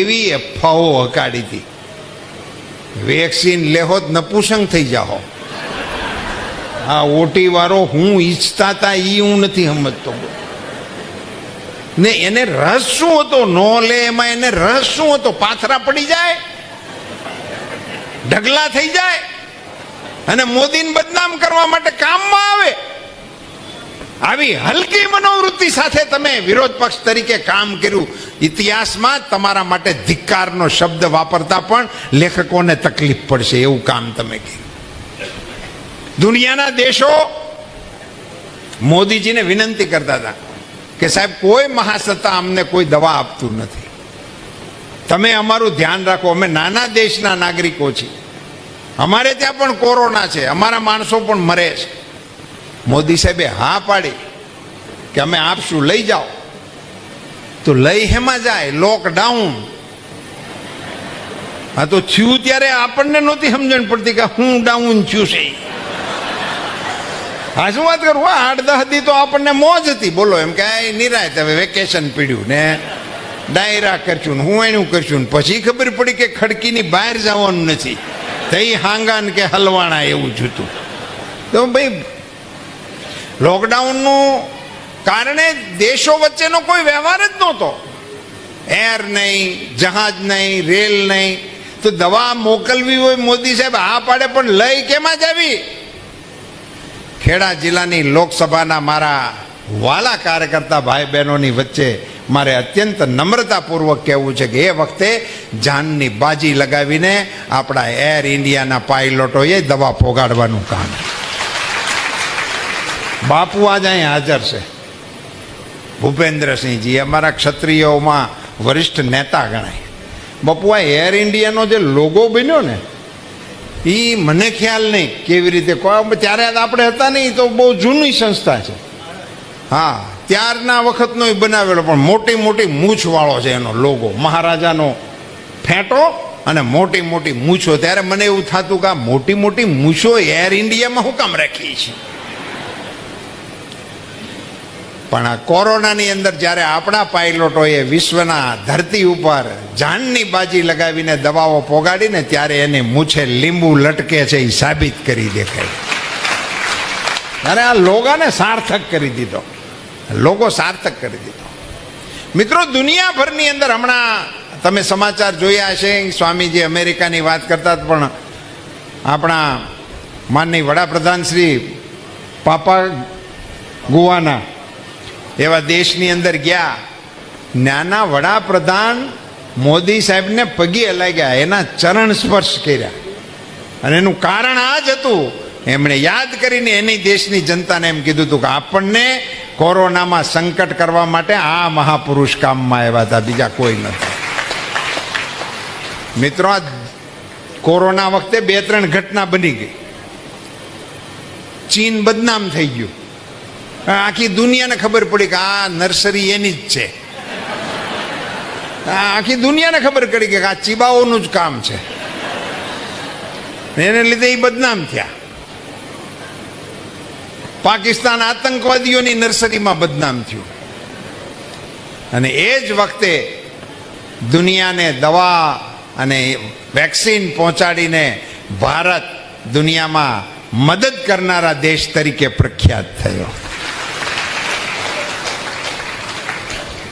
કેવી અફવાઓ હકાડી હતી વેક્સિન લેહો જ નપુસંગ થઈ જાઓ આ ઓટી વાળો હું ઈચ્છતા હતા એ હું નથી સમજતો. ને એને રસ શું હતો? નો લે એમાં એને રસ શું હતો? પાથરા પડી જાય? ઢગલા થઈ જાય? અને મોદીને બદનામ કરવા માટે કામમાં આવે? આવી હલકી મનોવૃત્તિ સાથે તમે વિરોધ પક્ષ તરીકે કામ કર્યું. ઇતિહાસમાં તમારા માટે ધિક્કારનો શબ્દ વાપરતા પણ લેખકોને તકલીફ પડશે એવું કામ તમે કર્યું. દુનિયાના દેશો મોદીજીને વિનંતી કરતા હતા કે સાહેબ, કોઈ મહાસત્તા અમને કોઈ દવા આપતું નથી. તમે અમારું ધ્યાન રાખો, અમે નાના દેશના નાગરિકો છીએ. અમારે ત્યાં પણ કોરોના છે, અમારા માણસો પણ મરે છે. મોદી સાહેબે હા પાડી કે અમે આપશું, લઈ જાઓ. તો લઈ હેમાં જાય લોકડાઉન હા, તો થયું ત્યારે આપણને નહોતી સમજણ પડતી કે હું ડાઉન થયું છે. હા, શું વાત કરું? હા, આઠ દસ દી તો આપણને મોજ હતી. બોલો એમ કે આ નિરાયત, હવે વેકેશન પીડ્યું ને ડાયરા કરશું ને હું એનું કરશું ને પછી ખબર પડી કે ખડકીની બહાર જવાનું નથી. તઈ હાંગાન કે હલવાણા એવું જોતું તો ભાઈ લોકડાઉનનું કારણે દેશો વચ્ચેનો કોઈ વ્યવહાર જ નહોતો. એર નહીં, જહાજ નહીં, રેલ નહીં. તો દવા મોકલવી હોય મોદી સાહેબ, આ પાડે પણ લઈ કેમાં જ આવી? ખેડા જિલ્લાની લોકસભાના મારા વાલા કાર્યકર્તા ભાઈ બહેનોની વચ્ચે મારે અત્યંત નમ્રતાપૂર્વક કહેવું છે કે એ વખતે જાનની બાજી લગાવીને આપણા એર ઇન્ડિયાના પાયલોટોએ દવા પોગાડવાનું કામ. બાપુ આજ અહીં હાજર છે. ભૂપેન્દ્રસિંહજી, અમારા ક્ષત્રિયોમાં વરિષ્ઠ નેતા ગણાય. બાપુ આ એર ઇન્ડિયાનો જે લોગો બન્યો ને એ મને ખ્યાલ નહીં કેવી રીતે ત્યારે આપણે હતા નહીં, તો બહુ જૂની સંસ્થા છે. હા, ત્યારના વખતનો એ બનાવેલો, પણ મોટી મોટી મૂછવાળો છે એનો લોગો મહારાજાનો ફેંટો અને મોટી મોટી મૂછો. ત્યારે મને એવું થતું કે આ મોટી મોટી મૂછો એર ઇન્ડિયામાં હું કામ રાખીએ છે પણ આ કોરોનાની અંદર જ્યારે આપણા પાયલોટોએ વિશ્વના ધરતી ઉપર જાનની બાજી લગાવીને દવાઓ પોગાડીને ત્યારે એની મૂછે લીંબુ લટકે છે એ સાબિત કરી દેખાય. ત્યારે આ લોગાને સાર્થક કરી દીધો. લોગો સાર્થક કરી દીધો. મિત્રો, દુનિયાભરની અંદર હમણાં તમે સમાચાર જોયા હશે, સ્વામીજી અમેરિકાની વાત કરતા પણ આપણા માનની વડાપ્રધાન શ્રી પાપા ગુવાના એવા દેશની અંદર ગયા. નાના વડાપ્રધાન મોદી સાહેબને પગે લાગ્યા એના ચરણ સ્પર્શ કર્યા. અને એનું કારણ આ જ હતું, એમણે યાદ કરીને એની દેશની જનતાને એમ કીધું હતું કે આપણને કોરોનામાં સંકટ કરવા માટે આ મહાપુરુષ કામમાં આવ્યા હતા, બીજા કોઈ નથી. મિત્રો કોરોના વખતે બે ત્રણ ઘટના બની ગઈ. ચીન બદનામ થઈ ગયું. આખી દુનિયાને ખબર પડી કે આ નર્સરી એની જ છે. આખી દુનિયાને ખબર પડી કે આ ચીબાઓનું જ કામ છે. એને લીધે એ બદનામ થયા. પાકિસ્તાન આતંકવાદીઓની નર્સરીમાં બદનામ થયું. અને એ જ વખતે દુનિયાને દવા અને વેક્સિન પહોંચાડીને ભારત દુનિયામાં મદદ કરનારા દેશ તરીકે પ્રખ્યાત થયો.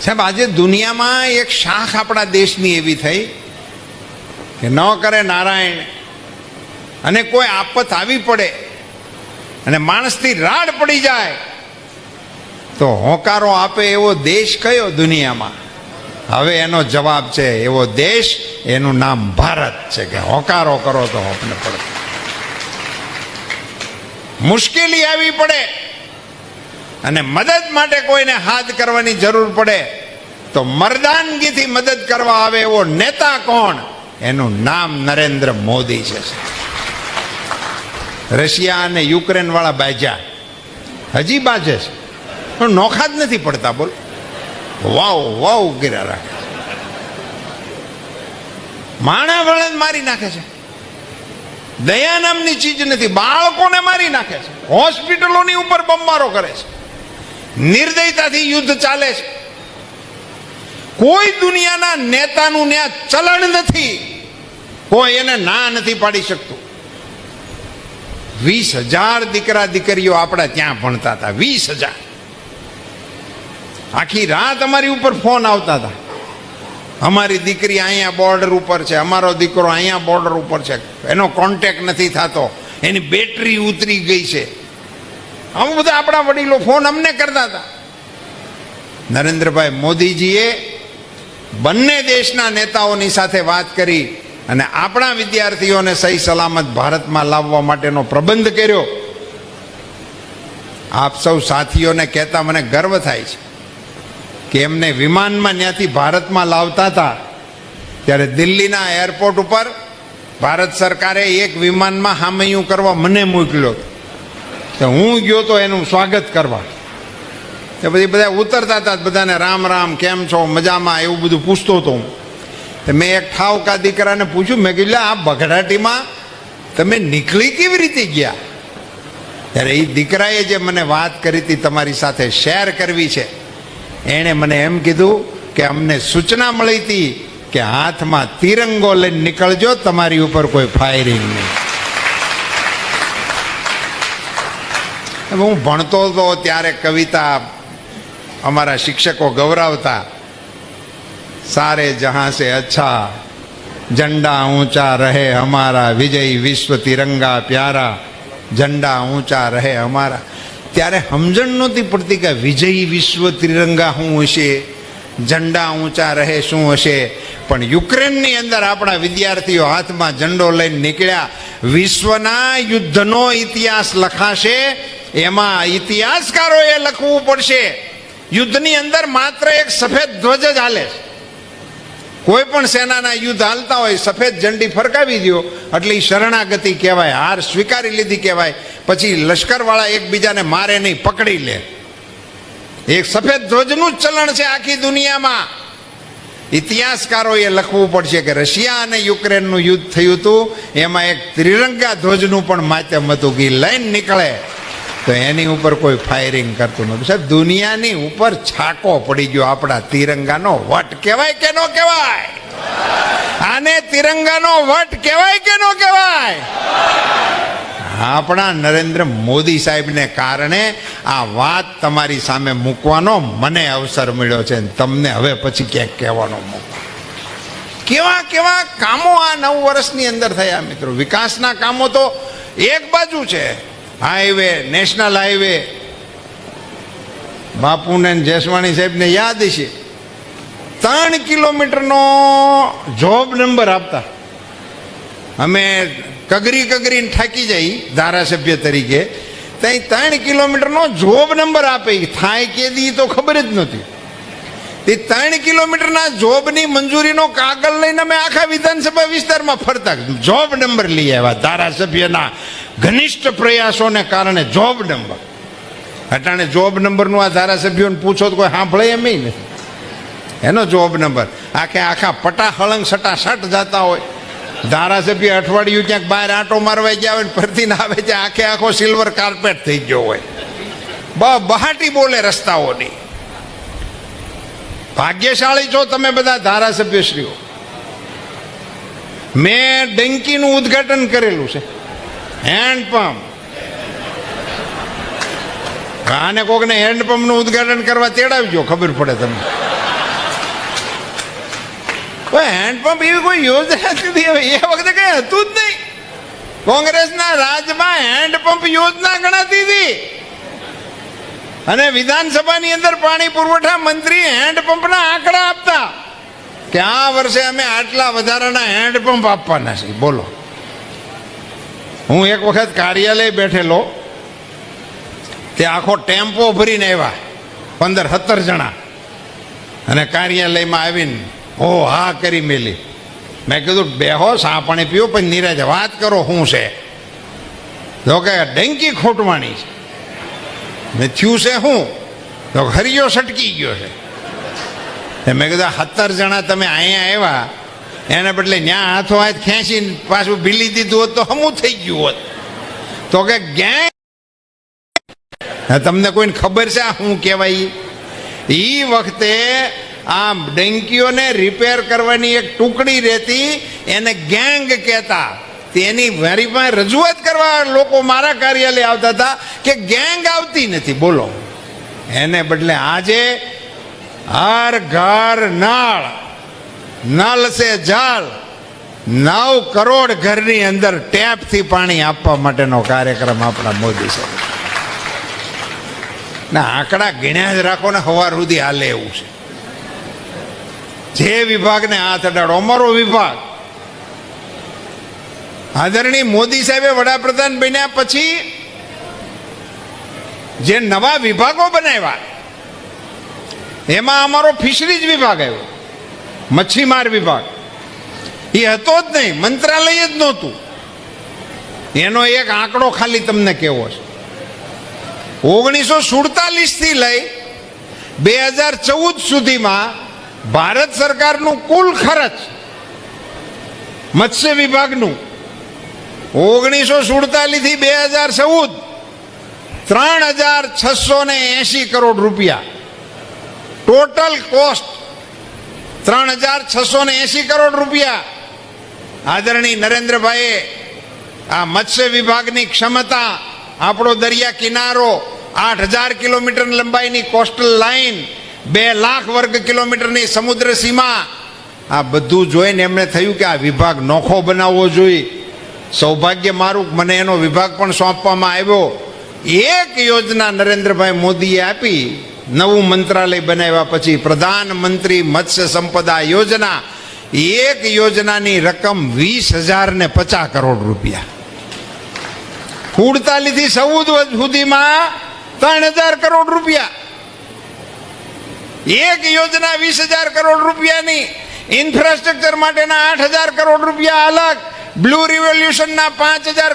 સાહેબ, આજે દુનિયામાં એક શાખ આપણા દેશની એવી થઈ કે ન કરે નારાયણ અને કોઈ આપત આવી પડે અને માણસથી રાડ પડી જાય, તો હોંકારો આપે એવો દેશ કયો દુનિયામાં? હવે એનો જવાબ છે, એવો દેશ એનું નામ ભારત છે કે હોંકારો કરો તો આપને પડે. મુશ્કેલી આવી પડે. અને મદદ માટે કોઈને હાથ કરવાની જરૂર પડે, તો મરદાનગીથી મદદ કરવા આવે એવો નેતા કોણ? એનું નામ નરેન્દ્ર મોદી છે. રશિયા અને યુક્રેન વાળા બાજા હજી બાજે છે. પણ નોખા જ નથી પડતા, બોલ. વાવ વાવ ગીરા રાખે માણા વળે મારી નાખે છે. દયા નામની ચીજ નથી, બાળકોને મારી નાખે છે. હોસ્પિટલોની ઉપર બમમારો કરે છે. નિર્દયતાથી યુદ્ધ ચાલે છે. કોઈ દુનિયાના નેતાનું ત્યાં ચલણ નથી. કોઈ એને ના નથી પાડી શકતું. વીસ હજાર દીકરા દીકરીઓ આપણા ત્યાં ભણતા હતા. વીસ હજાર. આખી રાત અમારી ઉપર ફોન આવતા હતા. અમારી દીકરી અહીંયા બોર્ડર ઉપર છે, અમારો દીકરો અહીંયા બોર્ડર ઉપર છે. એનો કોન્ટેક્ટ નથી થતો. એની બેટરી ઉતરી ગઈ છે. આવું બધા આપણા વડીલો ફોન અમને કરતા હતા. નરેન્દ્રભાઈ મોદીજીએ બંને દેશના નેતાઓની સાથે વાત કરી અને આપણા વિદ્યાર્થીઓને સહી સલામત ભારતમાં લાવવા માટેનો પ્રબંધ કર્યો. આપ સૌ સાથીઓને કહેતા મને ગર્વ થાય છે કે એમને વિમાનમાં ત્યાંથી ભારતમાં લાવતા હતા. ત્યારે દિલ્હીના એરપોર્ટ ઉપર ભારત સરકારે એક વિમાનમાં હામૈયું કરવા મને મોકલ્યો તો હું ગયો તો એનું સ્વાગત કરવા. તો પછી બધા ઉતરતા હતા, બધાને રામ રામ, કેમ છો, મજામાં, એવું બધું પૂછતો હતો હું. તો મેં એક ઠાવકા દીકરાને પૂછ્યું, મેં કીધું આ બઘડાટીમાં તમે નીકળી કેવી રીતે ગયા? ત્યારે એ દીકરાએ જે મને વાત કરી હતી તમારી સાથે શેર કરવી છે, એણે મને એમ કીધું કે અમને સૂચના મળી હતી કે હાથમાં તિરંગો લઈને નીકળજો, તમારી ઉપર કોઈ ફાયરિંગ નહીં. હું ભણતો હતો ત્યારે કવિતા અમારા શિક્ષકો ગૌરાવતા. સારે જહાં સે અચ્છા, ઝંડા ઊંચા રહે અમારા, વિજય વિશ્વ તિરંગા પ્યારા, ઝંડા ઊંચા રહે અમારા. ત્યારે સમજણ નહોતી પડતી કે વિજય વિશ્વ ત્રિરંગા શું હશે, ઝંડા ઊંચા રહે શું હશે? પણ યુક્રેનની અંદર આપણા વિદ્યાર્થીઓ હાથમાં ઝંડો લઈને નીકળ્યા. વિશ્વના યુદ્ધનો ઇતિહાસ લખાશે એમાં ઇતિહાસકારોએ લખવું પડશે. યુદ્ધની અંદર માત્ર એક સફેદ ધ્વજ જ હાલે કોઈ પણ સેનાના યુદ્ધ હાલતા હોય, સફેદ ઝંડી ફરકાવી દો એટલે એ શરણાગતિ કહેવાય, હાર સ્વીકારી લીધી કહેવાય, પછી લશ્કરવાળા એકબીજાને મારે નહીં, પકડી લે. એક સફેદ ધ્વજનું જ ચલણ છે આખી દુનિયામાં. ઇતિહાસકારોએ લખવું પડશે કે રશિયા અને યુક્રેનનું યુદ્ધ થયું હતું, એમાં એક ત્રિરંગા ધ્વજનું પણ માધ્યમ હતું કે લઈને નીકળે. તો એની ઉપર કોઈ ફાયરિંગ કરતું નહોતું સાહેબ, દુનિયાની ઉપર છાકો પડી ગયો આપણા તિરંગાનો વટ. કહેવાય કે ન કહેવાય? આને તિરંગાનો વટ કહેવાય કે ન કહેવાય? આપણા નરેન્દ્ર મોદી સાહેબને કારણે આ વાત તમારી સામે મૂકવાનો મને અવસર મળ્યો છે તમને હવે પછી ક્યાંક કહેવાનો મોકો. કેવા કેવા કામો આ નવ વર્ષની અંદર થયા મિત્રો. વિકાસના કામો તો એક બાજુ છે. Highway, national highway. બાપુને જેસવાણી સાહેબને યાદ છે. ત્રણ કિલોમીટરનો જોબ નંબર આપતા. અમે કગરી કગરીને થાકી જઈ ધારાસભ્ય તરીકે. ત્યાં ત્રણ કિલોમીટરનો જોબ નંબર આપે. થાય કે દી તો ખબર જ નહોતી. તે ત્રણ કિલોમીટરના જોબની મંજૂરીનો કાગળ લઈને અમે આખા વિધાનસભા વિસ્તારમાં ફરતા. જોબ નંબર લઈ આવ્યા ધારાસભ્યના. ઘનિષ્ઠ પ્રયાસોને કારણે જોબ નંબર અટાણે જોબ નંબરનું આ ધારાસભ્યોને પૂછો તો કોઈ સાંભળે એમ નથી એનો જોબ નંબર આખે આખા પટા હળંગ સટા સટ જતા હોય. ધારાસભ્ય અઠવાડિયું ક્યાંક બહાર આંટો મારવા ગયા હોય ને ફરતી ના આવે છે, આખે આખો સિલ્વર કાર્પેટ થઈ ગયો હોય. બહાટી બોલે રસ્તાઓની. ભાગ્યશાળી છો તમે બધા ધારાસભ્યશ્રીઓ. મેં ડંકીનું ઉદ્ઘાટન કરેલું છે. હેન્ડપંપ. આને કોકને હેન્ડપંપનું ઉદ્ઘાટન કરવા તેડાવજો, ખબર પડે તમને. હેન્ડપંપ એવી કોઈ યોજના હવે એ વખતે કઈ હતું જ નહીં. કોંગ્રેસના રાજમાં હેન્ડપંપ યોજના ગણાતી હતી. અને વિધાનસભાની અંદર પાણી પુરવઠા મંત્રી હેન્ડપંપના આંકડા આપતા. કે આ વર્ષે અમે આટલા વધારાના હેન્ડપંપ આપવાના છે બોલો. હું એક વખત કાર્યાલય બેઠેલો, તે આખો ટેમ્પો ભરીને આવ્યા, પંદર સત્તર જણા. અને કાર્યાલયમાં આવીને ઓ હા કરી મેલી. મેં કીધું બેહો સા પાણી પીઓ, પછી નીરજ વાત કરો શું છે. તો કે, ડંકી ખોટવાણી છે. મેં થયું છે શું તો હરિયો સટકી ગયો છે. મેં કીધું સત્તર જણા તમે અહીંયા આવ્યા એને બદલે ન્યા હાથો હાથ ખેંચીને પાછું ભીલી દીધું હોત તો હમું થઈ ગયું હોત. તો કે ગેંગ? તમને કોઈને ખબર છે શું કહેવાય? એ વખતે આ ડેન્કીઓને રિપેર કરવાની એક ટુકડી રહેતી, એને ગેંગ કહેતા. તેની મારી પાસે રજૂઆત કરવા લોકો મારા કાર્યાલય આવતા હતા કે ગેંગ આવતી નથી. બોલો. એને બદલે આજે હર ઘર નળ નલ સે જળ નવ કરોડ ઘરની અંદર ટેપથી પાણી આપવા માટેનો કાર્યક્રમ આપણા મોદી સાહેબ. ના, આંકડા ગણ્યા જ રાખો ને હવાર સુધી હાલે એવું છે. જે વિભાગને હાથ અડાડો, અમારો વિભાગ. આદરણીય મોદી સાહેબે વડાપ્રધાન બન્યા પછી જે નવા વિભાગો બનાવ્યા, એમાં અમારો ફિશરીઝ વિભાગ આવ્યો. મચ્છીમાર વિભાગ. એ હતો જ નહીં, મંત્રાલય જ નહોતું. એનો એક આંકડો ખાલી તમને કેવો છે? ઓગણીસો સુડતાલીસથી લઈ બે હજાર ચૌદ સુધીમાં ભારત સરકારનું કુલ ખર્ચ મત્સ્ય વિભાગનું ઓગણીસો સુડતાલીસથી બે હજાર ચૌદ ત્રણ હજાર છસો ને એસી કરોડ રૂપિયા. ટોટલ કોસ્ટ ત્રણ હજાર છસો ને એસી કરોડ રૂપિયા. આદરણીય નરેન્દ્રભાઈએ આ મત્સ્ય વિભાગની ક્ષમતા, આપણો દરિયા કિનારો આઠ હજાર કિલોમીટર લંબાઈની કોસ્ટલ લાઈન, બે લાખ વર્ગ કિલોમીટરની સમુદ્ર સીમા, આ બધું જોઈને એમને થયું કે આ વિભાગ નોખો બનાવવો જોઈએ. સૌભાગ્ય મારું મને એનો વિભાગ પણ સોંપવામાં આવ્યો. એક યોજના નરેન્દ્રભાઈ મોદીએ આપી, નવું મંત્રાલય બનાવ્યા પછી પ્રધાનમંત્રી મત્સ્ય સંપદા યોજના, એક યોજનાની રકમ વીસ હજાર ને પચાસ કરોડ રૂપિયા. ઉડતાલીસથી ચૌદ સુધીમાં ત્રણ હજાર કરોડ રૂપિયા. એક યોજના વીસ હજાર કરોડ રૂપિયાની, ઇન્ફ્રાસ્ટ્રક્ચર માટેના આઠ હજાર કરોડ રૂપિયા અલગ, બ્લુ રિવોલ્યુશનના પાંચ હજાર